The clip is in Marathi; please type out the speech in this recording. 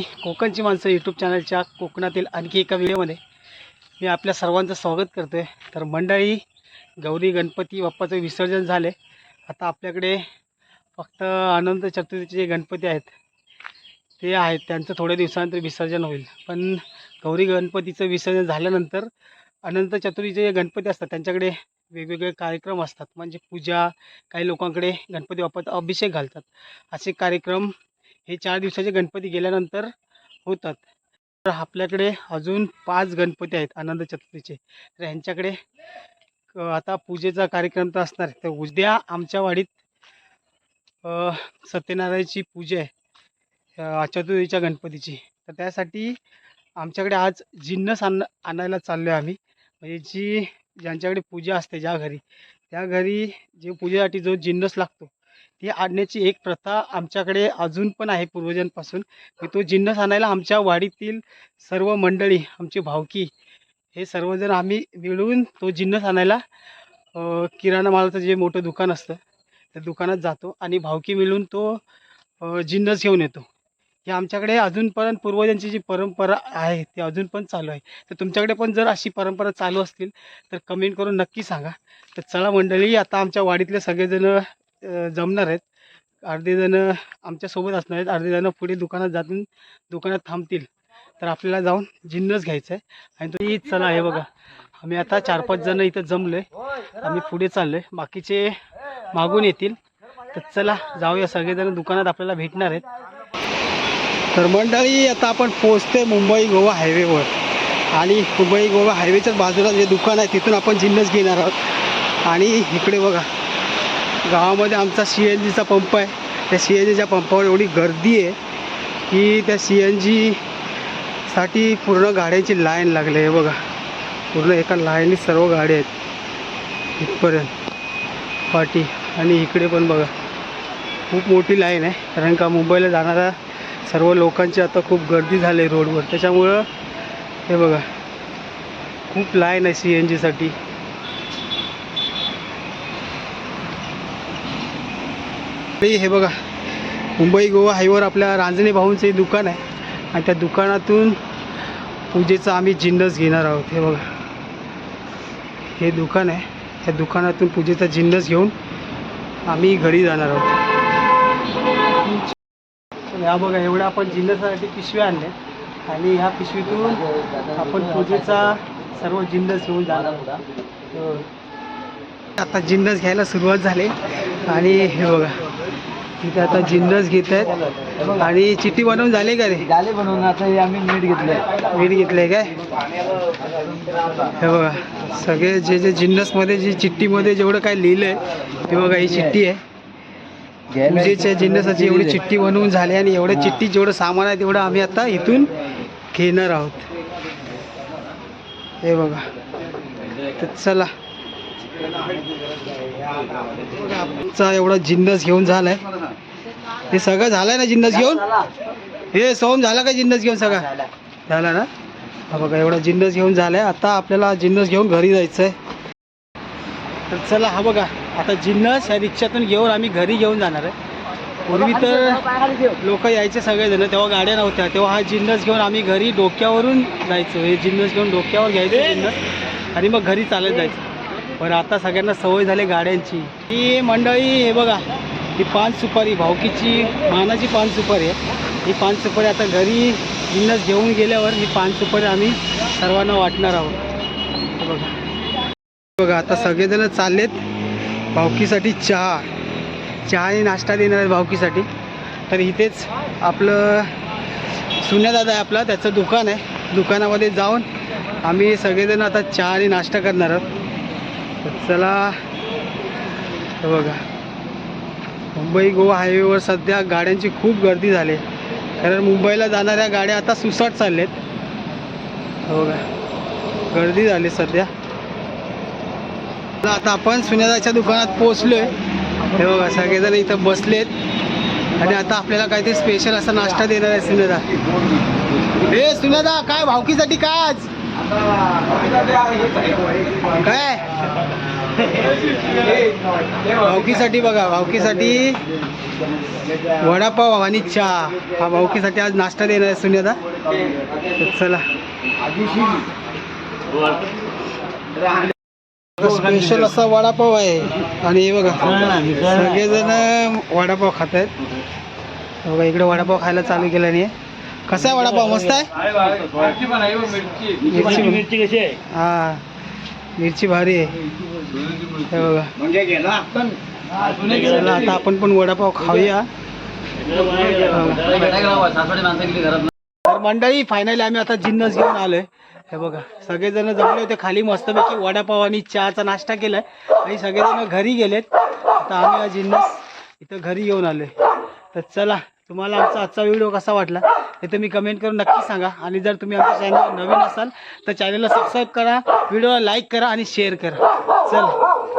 कोकणची माणसं यूट्यूब चॅनलच्या कोकणातील आणखी एका व्हिडिओमध्ये मी आपल्या सर्वांचं स्वागत करतो आहे तर मंडळी गौरी गणपती बाप्पाचं विसर्जन झाले आता आपल्याकडे फक्त अनंत चतुर्थीचे जे गणपती आहेत ते आहेत. त्यांचं थोड्या दिवसानंतर विसर्जन होईल. पण गौरी गणपतीचं विसर्जन झाल्यानंतर अनंत चतुर्थीचे जे गणपती असतात त्यांच्याकडे वेगवेगळे कार्यक्रम असतात. म्हणजे पूजा काही लोकांकडे गणपती बाप्पाचा अभिषेक घालतात. असे कार्यक्रम हे चार दिवसाचे गणपती गेल्यानंतर होतात. तर आपल्याकडे अजून पाच गणपती आहेत आनंद चतुर्थीचे. तर ह्यांच्याकडे आता पूजेचा कार्यक्रम तर असणार तर उद्या आमच्या वाडीत सत्यनारायणची पूजा आहे चतुर्थीच्या गणपतीची. तर त्यासाठी आमच्याकडे आज जिन्नस आण आणायला चाललो आहे आम्ही. म्हणजे जी ज्यांच्याकडे पूजा असते ज्या घरी त्या घरी जे पूजेसाठी जो जिन्नस लागतो ती आणण्याची एक प्रथा आमच्याकडे अजून पण आहे पूर्वजांपासून की तो जिन्नस आणायला आमच्या वाडीतील सर्व मंडळी आमची भावकी हे सर्वजण आम्ही मिळून तो जिन्नस आणायला किराणा मालाचं जे मोठं दुकान असतं त्या दुकानात जातो आणि भावकी मिळून तो जिन्नस घेऊन येतो. हे आमच्याकडे अजूनपर्यंत पूर्वजांची जी परंपरा आहे ती अजून पण चालू आहे. तर तुमच्याकडे पण जर अशी परंपरा चालू असतील तर कमेंट करून नक्की सांगा. तर चला मंडळी आता आमच्या वाडीतले सगळेजण जमणार आहेत. अर्धे जण आमच्यासोबत असणार आहेत. अर्धे जण पुढे दुकानात जातील दुकानात थांबतील. तर आपल्याला जाऊन जिन्नस घ्यायचं आहे आणि तुम्ही चला आहे बघा. आम्ही आता चार पाच जण इथं जमलो आहे आम्ही पुढे चाललो आहे बाकीचे मागून येतील. तर चला जाऊया. सगळेजण दुकानात आपल्याला भेटणार आहेत. तर मंडळी आता आपण पोचतोय मुंबई गोवा हायवेवर. आणि मुंबई गोवा हायवेच्याच बाजूला जे दुकान आहे तिथून आपण जिन्नस घेणार आहोत. आणि इकडे बघा. गावामध्ये आमचा सी एन जीचा पंप आहे. त्या सी एन जीच्या पंपावर एवढी गर्दी आहे की त्या सी एन जीसाठी पूर्ण गाड्यांची लाईन लागली आहे बघा. पूर्ण एका लाईनीत सर्व गाड्या आहेत. इथपर्यंत. पाठी आणि इकडे पण बघा. खूप मोठी लाईन आहे. कारण का मुंबईला जाणाऱ्या सर्व लोकांची आता खूप गर्दी झाली आहे रोडवर. त्याच्यामुळं हे बघा. खूप लाईन आहे सी एन जीसाठी. आणि हे बघा मुंबई गोवा हायवेवर आपल्या रांजणे भाऊंचं हे दुकान आहे. आणि त्या दुकानातून पूजेचा आम्ही जिन्नस घेणार आहोत हे बघा. हे दुकान आहे. त्या दुकानातून पूजेचा जिन्नस घेऊन आम्ही घरी जाणार आहोत. या बघा एवढ्या आपण जिन्नसासाठी पिशव्या आणल्या. आणि ह्या पिशवीतून आपण पूजेचा सर्व जिन्नस घेऊन जाणार आहोत. आता जिन्नस घ्यायला सुरुवात झाली. आणि हे बघा इथे आता जिन्नस घेत आहेत. आणि चिठ्ठी बनवून झाली का रे? झाले बनवून आता हे आम्ही मीठ घेतलंय. मीठ घेतलंय काय? हे बघा सगळे जे जे जिन्नसमध्ये जी चिठ्ठीमध्ये जेवढं काय लिहिलंय ते बघा ही चिठ्ठी आहे. पूजेच्या जिन्नसाची एवढी चिठ्ठी बनवून झाली आणि एवढ्या चिठ्ठी जेवढं सामान आहे तेवढं आम्ही आता इथून घेणार आहोत. हे बघा तर चला. आमचा एवढा जिन्नस घेऊन झालाय. हे सगळं झालंय ना जिन्नस घेऊन? हे सोम झाला का जिन्नस घेऊन सगळा? झाला ना? हा बघा एवढा जिन्नस घेऊन झालाय. आता आपल्याला जिन्नस घेऊन घरी जायचं आहे तर चला हा बघा आता जिन्नस ह्या रिक्षातून घेऊन आम्ही घरी घेऊन जाणार आहे. पूर्वी तर लोक यायचे सगळेजण तेव्हा गाड्या नव्हत्या. तेव्हा हा जिन्नस घेऊन आम्ही घरी डोक्यावरून जायचो. हे जिन्नस घेऊन डोक्यावर घ्यायचं जिन्नस आणि मग घरी चालत जायचं. पण आता सगळ्यांना सवय झाली गाड्यांची. ही मंडळी हे बघा ही पान सुपारी भावकीची मानाची पान सुपारी आहे. ही पान सुपारी आता घरी जिन्नस घेऊन गेल्यावर ही पान सुपारी आम्ही सर्वांना वाटणार आहोत. बघा. बघा आता सगळेजण चाललेत भावकीसाठी चहा. चहा आणि नाश्ता देणार आहेत भावकीसाठी. तर इथेच आपलं सुन्यादादा आहे आपला त्याचं दुकान आहे. दुकानामध्ये जाऊन आम्ही सगळेजण आता चहा आणि नाश्ता करणार आहोत. तर चला हे बघा. मुंबई गोवा हायवेवर सध्या गाड्यांची खूप गर्दी झाली. आहे. कारण मुंबईला जाणाऱ्या गाड्या आता सुसाट चालल्यात हे बघा. गर्दी झाली सध्या. आता आपण सुनेदाच्या दुकानात पोहोचलोय. हे बघा सगळेजण इथं बसलेत. आणि आता आपल्याला काहीतरी स्पेशल असा नाश्ता देणार आहे सुनेदा. हे सुनेदा काय भावकीसाठी काय आज? काय? भावकीसाठी बघा भावकीसाठी वडापाव आणि चहा. हा भावकीसाठी आज नाश्ता देणार आहे सुन्यादा चला. स्पेशल असा वडापाव आहे. आणि हे बघा सगळेजण वडापाव खात आहेत बघा इकडे वडापाव खायला चालू केला नाही कसा आहे वडापाव मस्त आहे? मिरची. मिरची कशी आहे? हा. मिरची भारी आहे. हे बघा. चला आता आपण पण वडापाव खाऊया. तर मंडळी फायनली आम्ही आता जिन्नस घेऊन आलोय. हे बघा सगळेजण जमले होते खाली मस्तपैकी वडापाव आणि चहाचा नाश्ता केलाय. आणि सगळेजण घरी गेलेत. आता आम्ही हा जिन्नस इथं घरी घेऊन आलोय. तर चला तुम्हाला आमचा आजचा व्हिडिओ कसा वाटला? हे तुम्ही कमेंट करून नक्की सांगा. आणि जर तुम्ही आमच्या चॅनल नवीन असाल तर चॅनलला सबस्क्राईब करा व्हिडिओला लाईक करा आणि शेअर करा. चला.